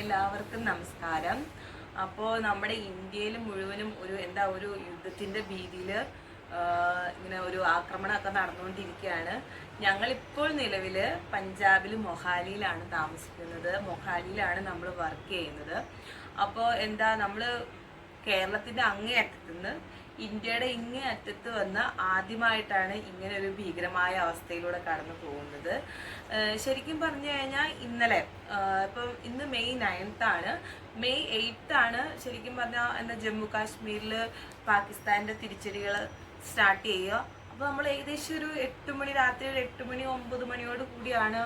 എല്ലാവർക്കും നമസ്കാരം. അപ്പോൾ നമ്മുടെ ഇന്ത്യയിൽ മുഴുവനും ഒരു എന്താ ഒരു യുദ്ധത്തിന്റെ ഭീതിയിൽ ഇങ്ങനെ ഒരു ആക്രമണമൊക്കെ നടന്നുകൊണ്ടിരിക്കുകയാണ്. ഞങ്ങളിപ്പോൾ നിലവിൽ പഞ്ചാബിൽ മൊഹാലിയിലാണ് താമസിക്കുന്നത്. മൊഹാലിയിലാണ് നമ്മൾ വർക്ക് ചെയ്യുന്നത്. അപ്പോൾ എന്താ നമ്മൾ കേരളത്തിന്റെ അങ്ങേ അറ്റത്ത് നിന്ന് ഇന്ത്യയുടെ ഇങ്ങേ അറ്റത്ത് വന്ന് ആദ്യമായിട്ടാണ് ഇങ്ങനെ ഒരു ഭീകരമായ അവസ്ഥയിലൂടെ കടന്നു പോകുന്നത്. ശരിക്കും പറഞ്ഞു കഴിഞ്ഞാൽ ഇന്നലെ ഇപ്പം ഇന്ന് മെയ് നയൻത്ത് ആണ്. മെയ് എയ്ത്ത് ആണ് ശരിക്കും പറഞ്ഞാൽ എന്താ ജമ്മു കാശ്മീരിൽ പാകിസ്ഥാന്റെ തിരിച്ചടികൾ സ്റ്റാർട്ട് ചെയ്യുക. അപ്പോൾ നമ്മൾ ഏകദേശം ഒരു എട്ട് മണി രാത്രി ഒരു എട്ട് മണി ഒമ്പത് മണിയോട് കൂടിയാണ്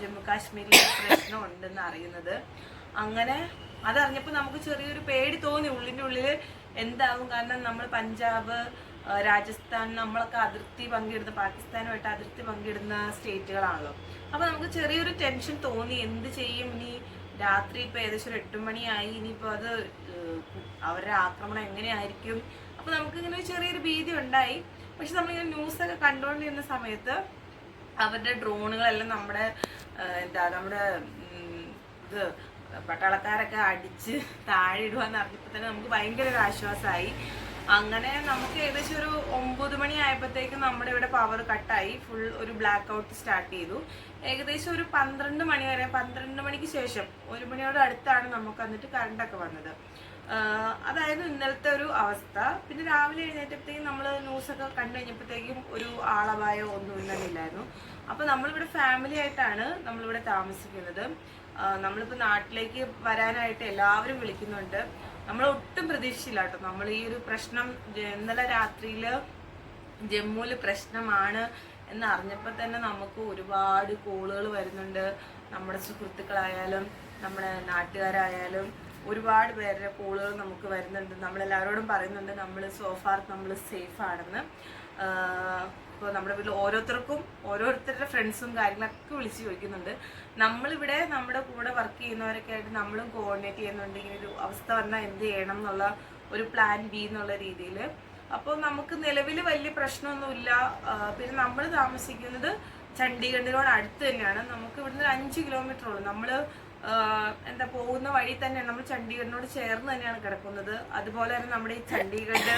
ജമ്മു കാശ്മീരിൽ പ്രശ്നം ഉണ്ടെന്ന് അറിയുന്നത്. അങ്ങനെ അതറിഞ്ഞപ്പോൾ നമുക്ക് ചെറിയൊരു പേടി തോന്നി. ഉള്ളിന്റെ ഉള്ളിൽ എന്താവും കാരണം നമ്മൾ പഞ്ചാബ് രാജസ്ഥാൻ നമ്മളൊക്കെ അതിർത്തി പങ്കിടുന്ന പാകിസ്ഥാനുമായിട്ട് അതിർത്തി പങ്കിടുന്ന സ്റ്റേറ്റുകളാണല്ലോ. അപ്പോൾ നമുക്ക് ചെറിയൊരു ടെൻഷൻ തോന്നി. എന്ത് ചെയ്യും? ഇനി രാത്രി ഇപ്പോൾ ഏകദേശം ഒരു എട്ട് മണിയായി. ഇനിയിപ്പോൾ അത് അവരുടെ ആക്രമണം എങ്ങനെയായിരിക്കും? അപ്പോൾ നമുക്കിങ്ങനെ ഒരു ചെറിയൊരു ഭീതി ഉണ്ടായി. പക്ഷെ നമ്മളിങ്ങനെ ന്യൂസൊക്കെ കണ്ടുകൊണ്ടിരുന്ന സമയത്ത് അവരുടെ ഡ്രോണുകളെല്ലാം നമ്മുടെ എന്താ നമ്മുടെ ഇത് പട്ടാളക്കാരൊക്കെ അടിച്ച് താഴെ ഇടുവാന്ന് അറിഞ്ഞപ്പോൾ തന്നെ നമുക്ക് ഭയങ്കര ഒരു ആശ്വാസമായി. അങ്ങനെ നമുക്ക് ഏകദേശം ഒരു ഒമ്പത് മണി ആയപ്പോഴത്തേക്കും നമ്മുടെ ഇവിടെ പവർ കട്ടായി ഫുൾ ഒരു ബ്ലാക്ക് ഔട്ട് സ്റ്റാർട്ട് ചെയ്തു. ഏകദേശം ഒരു പന്ത്രണ്ട് മണി വരെ പന്ത്രണ്ട് മണിക്ക് ശേഷം ഒരു മണിയോട് അടുത്താണ് നമുക്ക് എന്നിട്ട് കറണ്ടൊക്കെ വന്നത്. അതായത് ഇന്നലത്തെ ഒരു അവസ്ഥ. പിന്നെ രാവിലെ എഴുന്നേറ്റപ്പോഴത്തേക്കും നമ്മൾ ന്യൂസൊക്കെ കണ്ടു കഴിഞ്ഞപ്പോഴത്തേക്കും ഒരു ആളപായോ ഒന്നും ഇല്ലായിരുന്നു അപ്പോൾ നമ്മളിവിടെ ഫാമിലി ആയിട്ടാണ് നമ്മളിവിടെ താമസിക്കുന്നത്. നമ്മളിപ്പോൾ നാട്ടിലേക്ക് വരാനായിട്ട് എല്ലാവരും വിളിക്കുന്നുണ്ട്. നമ്മൾ ഒട്ടും പ്രതീക്ഷിച്ചില്ല കേട്ടോ. നമ്മൾ ഈ ഒരു പ്രശ്നം ഇന്നലെ രാത്രിയിൽ ജമ്മുവിൽ പ്രശ്നമാണ് എന്ന് അറിഞ്ഞപ്പോൾ തന്നെ നമുക്ക് ഒരുപാട് കോളുകൾ വരുന്നുണ്ട്. നമ്മുടെ സുഹൃത്തുക്കളായാലും നമ്മുടെ നാട്ടുകാരായാലും. ഒരുപാട് പേരുടെ കോളുകൾ നമുക്ക് വരുന്നുണ്ട്. നമ്മളെല്ലാവരോടും പറയുന്നുണ്ട് നമ്മൾ സോഫാർ നമ്മൾ സേഫ് ആണെന്ന്. ഇപ്പോൾ നമ്മുടെ വീട്ടിൽ ഓരോരുത്തർക്കും ഓരോരുത്തരുടെ ഫ്രണ്ട്സും കാര്യങ്ങളൊക്കെ വിളിച്ച് ചോദിക്കുന്നുണ്ട്. നമ്മളിവിടെ നമ്മുടെ കൂടെ വർക്ക് ചെയ്യുന്നവരൊക്കെ ആയിട്ട് നമ്മളും കോർഡിനേറ്റ് ചെയ്യുന്നുണ്ട് ഇങ്ങനെ ഒരു അവസ്ഥ വന്നാൽ എന്ത് ചെയ്യണം എന്നുള്ള ഒരു പ്ലാൻ ബി എന്നുള്ള രീതിയിൽ അപ്പോൾ നമുക്ക് നിലവിൽ വലിയ പ്രശ്നമൊന്നുമില്ല. പിന്നെ നമ്മൾ താമസിക്കുന്നത് ചണ്ഡീഗഡിനോട് അടുത്ത് തന്നെയാണ്. നമുക്ക് ഇവിടുന്ന് ഒരു അഞ്ച് കിലോമീറ്റർ ഉള്ളൂ. നമ്മൾ എന്താ പോകുന്ന വഴി തന്നെ നമ്മൾ ചണ്ഡീഗഡിനോട് ചേർന്ന് തന്നെയാണ് കിടക്കുന്നത്. അതുപോലെ തന്നെ നമ്മുടെ ഈ ചണ്ഡീഗഡ്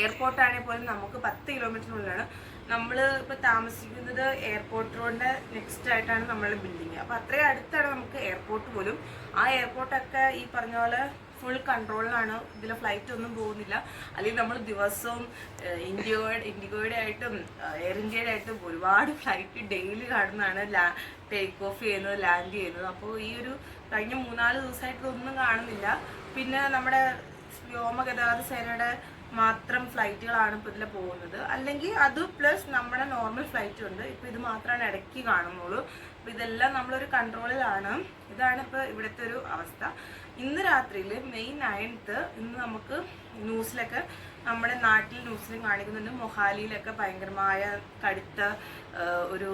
എയർപോർട്ട് ആണെങ്കിൽ പോലും നമുക്ക് പത്ത് കിലോമീറ്ററിനുള്ളിലാണ് നമ്മൾ ഇപ്പോൾ താമസിക്കുന്നത് എയർപോർട്ട് റോഡിന്റെ നെക്സ്റ്റ് ആയിട്ടാണ് നമ്മളുടെ ബിൽഡിങ് അപ്പോൾ അത്രയും അടുത്താണ് നമുക്ക് എയർപോർട്ട് പോലും. ആ എയർപോർട്ടൊക്കെ ഈ പറഞ്ഞ പോലെ ഫുൾ കൺട്രോളിലാണ് ഇതിലെ ഫ്ലൈറ്റ് ഒന്നും പോകുന്നില്ല. അല്ലെങ്കിൽ നമ്മൾ ദിവസവും ഇന്ത്യയുടെ ഇൻഡിഗോയുടെ ആയിട്ടും എയർ ഇന്ത്യയുടെ ആയിട്ടും ഒരുപാട് ഫ്ലൈറ്റ് ഡെയിലി കാണുന്നതാണ്. ലാ ടേക്ക് ഓഫ് ചെയ്യുന്നത് ലാൻഡ് ചെയ്യുന്നത്. അപ്പോൾ ഈ ഒരു കഴിഞ്ഞ മൂന്നാൽ ദിവസമായിട്ട് ഒന്നും കാണുന്നില്ല. പിന്നെ നമ്മുടെ വ്യോമഗതാഗത സേനയുടെ മാത്രം ഫ്ലൈറ്റുകളാണ് ഇപ്പോൾ ഇതിൽ പോകുന്നത്. അല്ലെങ്കിൽ അത് പ്ലസ് നമ്മുടെ നോർമൽ ഫ്ലൈറ്റ് ഉണ്ട്. ഇപ്പോൾ ഇത് മാത്രമാണ് ഇടയ്ക്ക് കാണുന്നുള്ളൂ. അപ്പോൾ ഇതെല്ലാം നമ്മളൊരു കൺട്രോളിലാണ്. ഇതാണ് ഇപ്പോൾ ഇവിടുത്തെ ഒരു അവസ്ഥ. ഇന്ന് രാത്രിയിൽ മെയ് നയൻത്ത് ഇന്ന് നമുക്ക് ന്യൂസിലൊക്കെ നമ്മുടെ നാട്ടിൽ ന്യൂസിലും കാണിക്കുന്നുണ്ട്. മൊഹാലിയിലൊക്കെ ഭയങ്കരമായ കടുത്ത ഒരു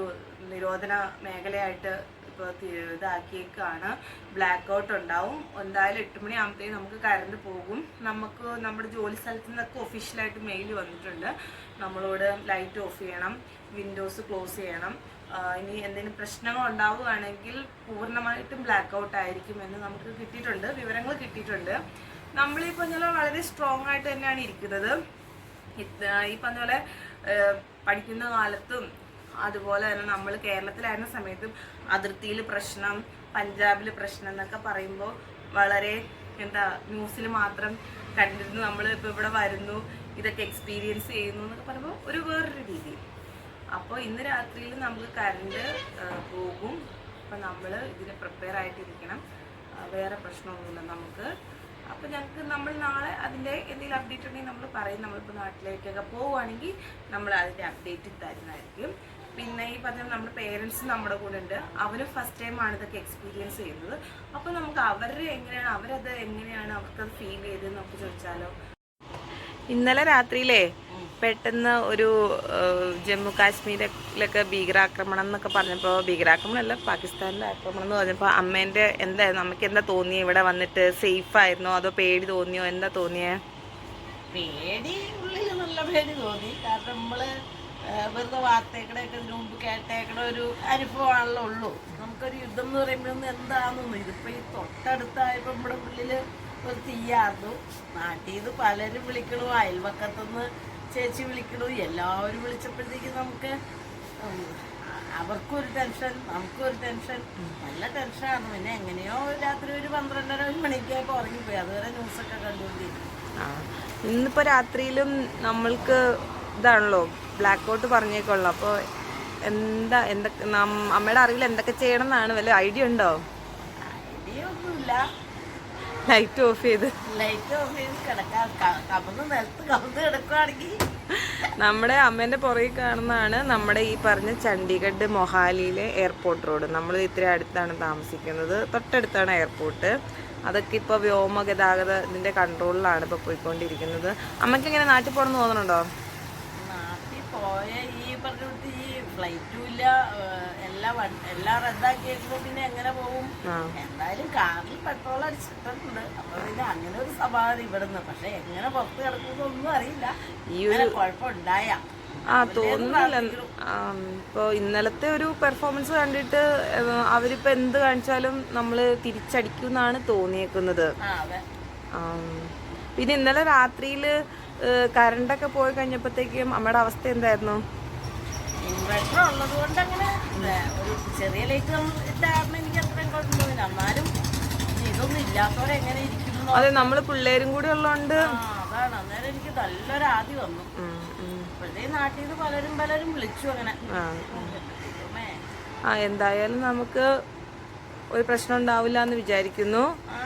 നിരോധന മേഖലയായിട്ട് ഇപ്പോൾ ഇതാക്കിയേക്കാണ്. ബ്ലാക്ക് ഔട്ട് ഉണ്ടാവും. എന്തായാലും എട്ട് മണി ആകുമ്പോഴത്തേക്കും നമുക്ക് കറണ്ട് പോകും. നമുക്ക് നമ്മുടെ ജോലി സ്ഥലത്തു നിന്നൊക്കെ ഒഫീഷ്യലായിട്ട് മെയിൽ വന്നിട്ടുണ്ട്. നമ്മളോട് ലൈറ്റ് ഓഫ് ചെയ്യണം. വിൻഡോസ് ക്ലോസ് ചെയ്യണം. ഇനി എന്തെങ്കിലും പ്രശ്നങ്ങൾ ഉണ്ടാവുകയാണെങ്കിൽ പൂർണമായിട്ടും ബ്ലാക്ക് ഔട്ട് ആയിരിക്കും എന്ന് നമുക്ക് കിട്ടിയിട്ടുണ്ട്. വിവരങ്ങൾ കിട്ടിയിട്ടുണ്ട്. നമ്മളിപ്പോൾ ഈ വളരെ സ്ട്രോങ് ആയിട്ട് തന്നെയാണ് ഇരിക്കുന്നത്. ഈ പറഞ്ഞ പോലെ പഠിക്കുന്ന കാലത്തും അതുപോലെ തന്നെ നമ്മൾ കേരളത്തിലായിരുന്ന സമയത്തും അതിർത്തിയിൽ പ്രശ്നം പഞ്ചാബിൽ പ്രശ്നം എന്നൊക്കെ പറയുമ്പോൾ വളരെ എന്താ ന്യൂസിൽ മാത്രം കണ്ടിരുന്നു. നമ്മൾ ഇപ്പോൾ ഇവിടെ വരുന്നു ഇതൊക്കെ എക്സ്പീരിയൻസ് ചെയ്യുന്നു എന്നൊക്കെ പറയുമ്പോൾ ഒരു വേറൊരു രീതി. അപ്പോൾ ഇന്ന് രാത്രിയിൽ നമുക്ക് കറണ്ട് പോകും. അപ്പം നമ്മൾ ഇതിന് പ്രിപ്പയർ ആയിട്ടിരിക്കണം. വേറെ പ്രശ്നമൊന്നുമില്ല നമുക്ക്. അപ്പോൾ ഞങ്ങൾക്ക് നമ്മൾ നാളെ അതിന്റെ എന്തെങ്കിലും അപ്ഡേറ്റ് ഉണ്ടെങ്കിൽ നമ്മൾ പറയും. നമ്മളിപ്പോൾ നാട്ടിലേക്കൊക്കെ പോവുകയാണെങ്കിൽ നമ്മൾ അതിന്റെ അപ്ഡേറ്റ് തരുന്നതായിരിക്കും. പിന്നെ ഈ പറഞ്ഞ നമ്മുടെ പേരൻസ് നമ്മുടെ കൂടെ ഉണ്ട്. അവർ ഫസ്റ്റ് ടൈം ആണ് ഇതൊക്കെ എക്സ്പീരിയൻസ് ചെയ്യുന്നത്. അപ്പോൾ നമുക്ക് അവരുടെ എങ്ങനെയാണ് അവരത് എങ്ങനെയാണ് അവർക്കത് ഫീൽ ചെയ്തതെന്ന് നമുക്ക് ചോദിച്ചാലോ? ഇന്നലെ രാത്രിയിലേ പെട്ടെന്ന് ഒരു ജമ്മു കാശ്മീരിലൊക്കെ ഭീകരാക്രമണം എന്നൊക്കെ പറഞ്ഞപ്പോൾ ഭീകരാക്രമണം അല്ല പാകിസ്ഥാനിലെ ആക്രമണം എന്ന് പറഞ്ഞപ്പോൾ അമ്മേന്റെ എന്തായിരുന്നു അമ്മയ്ക്ക് എന്താ തോന്നിയത് ഇവിടെ വന്നിട്ട് സേഫ് ആയിരുന്നോ? അതോ പേടി തോന്നിയോ? എന്താ തോന്നിയേ? പേടി ഉള്ളിൽ നല്ല പേടി തോന്നി. കാരണം നമ്മൾ വെറുതെ വാർത്തകളൊക്കെ ഇതിനു മുമ്പ് കേട്ടേക്കണ ഒരു അനുഭവമാണല്ലോ ഉള്ളൂ. നമുക്കൊരു യുദ്ധം എന്ന് പറയുമ്പോൾ എന്താണെന്നൊന്നും ഇതിപ്പോൾ ഈ തൊട്ടടുത്തായപ്പോൾ നമ്മുടെ ഉള്ളിൽ ഒരു തീയാർന്നു. നാട്ടിൽ നിന്ന് പലരും വിളിക്കണു അയൽവക്കത്തുനിന്ന് ചേച്ചി വിളിക്കണു. എല്ലാവരും വിളിച്ചപ്പോഴത്തേക്ക് നമുക്ക് അവർക്കൊരു ടെൻഷൻ നമുക്കൊരു ടെൻഷൻ. നല്ല ടെൻഷനാണ്. പിന്നെ എങ്ങനെയോ രാത്രി ഒരു പന്ത്രണ്ടര ഒരു മണിക്കൊക്കെ ഉറങ്ങിപ്പോയി. അതുവരെ ന്യൂസൊക്കെ കണ്ടുകൊണ്ടിരിക്കും ആ. ഇന്നിപ്പോ രാത്രിയിലും നമ്മൾക്ക് ഇതാണല്ലോ ബ്ലാക്ക് ഔട്ട് പറഞ്ഞേക്കുള്ളൂ. അപ്പോൾ എന്താ എന്തൊക്കെ അമ്മയുടെ അറിവിൽ എന്തൊക്കെ ചെയ്യണം എന്നാണ് വല്ല ഐഡിയ ഉണ്ടോ? ലൈറ്റ് ഓഫ് ചെയ്ത്. ലൈറ്റ് ഓഫ് ചെയ്ത് നമ്മുടെ അമ്മേന്റെ പുറകിൽ കാണുന്നതാണ് നമ്മുടെ ഈ പറഞ്ഞ ചണ്ഡീഗഡ് മൊഹാലിയിലെ എയർപോർട്ട് റോഡ്. നമ്മൾ ഇത്തിരി അടുത്താണ് താമസിക്കുന്നത്. തൊട്ടടുത്താണ് എയർപോർട്ട്. അതൊക്കെ ഇപ്പോൾ വ്യോമ ഗതാഗതത്തിന്റെ കൺട്രോളിലാണ് ഇപ്പോൾ പോയിക്കൊണ്ടിരിക്കുന്നത്. അമ്മയ്ക്ക് ഇങ്ങനെ നാട്ടിൽ പോകണമെന്ന് തോന്നുന്നുണ്ടോ പോയ ഈ പറഞ്ഞിട്ട് ഈ ഫ്ലൈറ്റും ഇല്ല എല്ലാ എല്ലാം റദ്ദാക്കിയപ്പോ പിന്നെ എങ്ങനെ പോകും എന്തായാലും കാറിൽ പെട്രോൾ അടിച്ചിട്ടുണ്ട്. അപ്പൊ പിന്നെ അങ്ങനെ ഒരു സമാധാനം ഇവിടുന്ന്. പക്ഷെ എങ്ങനെ പുറത്ത് കിടക്കുന്നൊന്നും അറിയില്ല. ഈ ഒരു കുഴപ്പമുണ്ടായ. ആ തോന്നുന്നില്ല. ഇപ്പോൾ ഇന്നലത്തെ ഒരു പെർഫോമൻസ് കണ്ടിട്ട് അവരിപ്പോൾ അവരിപ്പോ എന്ത് കാണിച്ചാലും നമ്മൾ തിരിച്ചടിക്കും എന്നാണ് തോന്നിയേക്കുന്നത്. ആം. പിന്നെ ഇന്നലെ രാത്രിയിൽ കറണ്ടൊക്കെ പോയി കഴിഞ്ഞപ്പോഴത്തേക്കും അമ്മയുടെ അവസ്ഥ എന്തായിരുന്നു? ഇൻവെർട്ടർ ഉള്ളത് കൊണ്ട് അങ്ങനെ ഒരു ചെറിയ ലൈറ്റ് എനിക്ക് അത്രയും കുഴപ്പമൊന്നുമില്ല എന്നാലും ഇതൊന്നും ഇല്ലാത്തവരെങ്ങനെ ഇരിക്കുന്നു? അതെ നമ്മൾ പിള്ളേരും കൂടി ഉള്ളതുകൊണ്ട് ആ അതാണ്. അന്നേരം എനിക്ക് നല്ലൊരു ആദി വന്നു. ഇപ്പോഴത്തെ നാട്ടിൽ നിന്ന് പലരും പലരും വിളിച്ചു അങ്ങനെ. ആ എന്തായാലും നമുക്ക് ഒരു പ്രശ്നം ഉണ്ടാവില്ല എന്ന് വിചാരിക്കുന്നു. ആ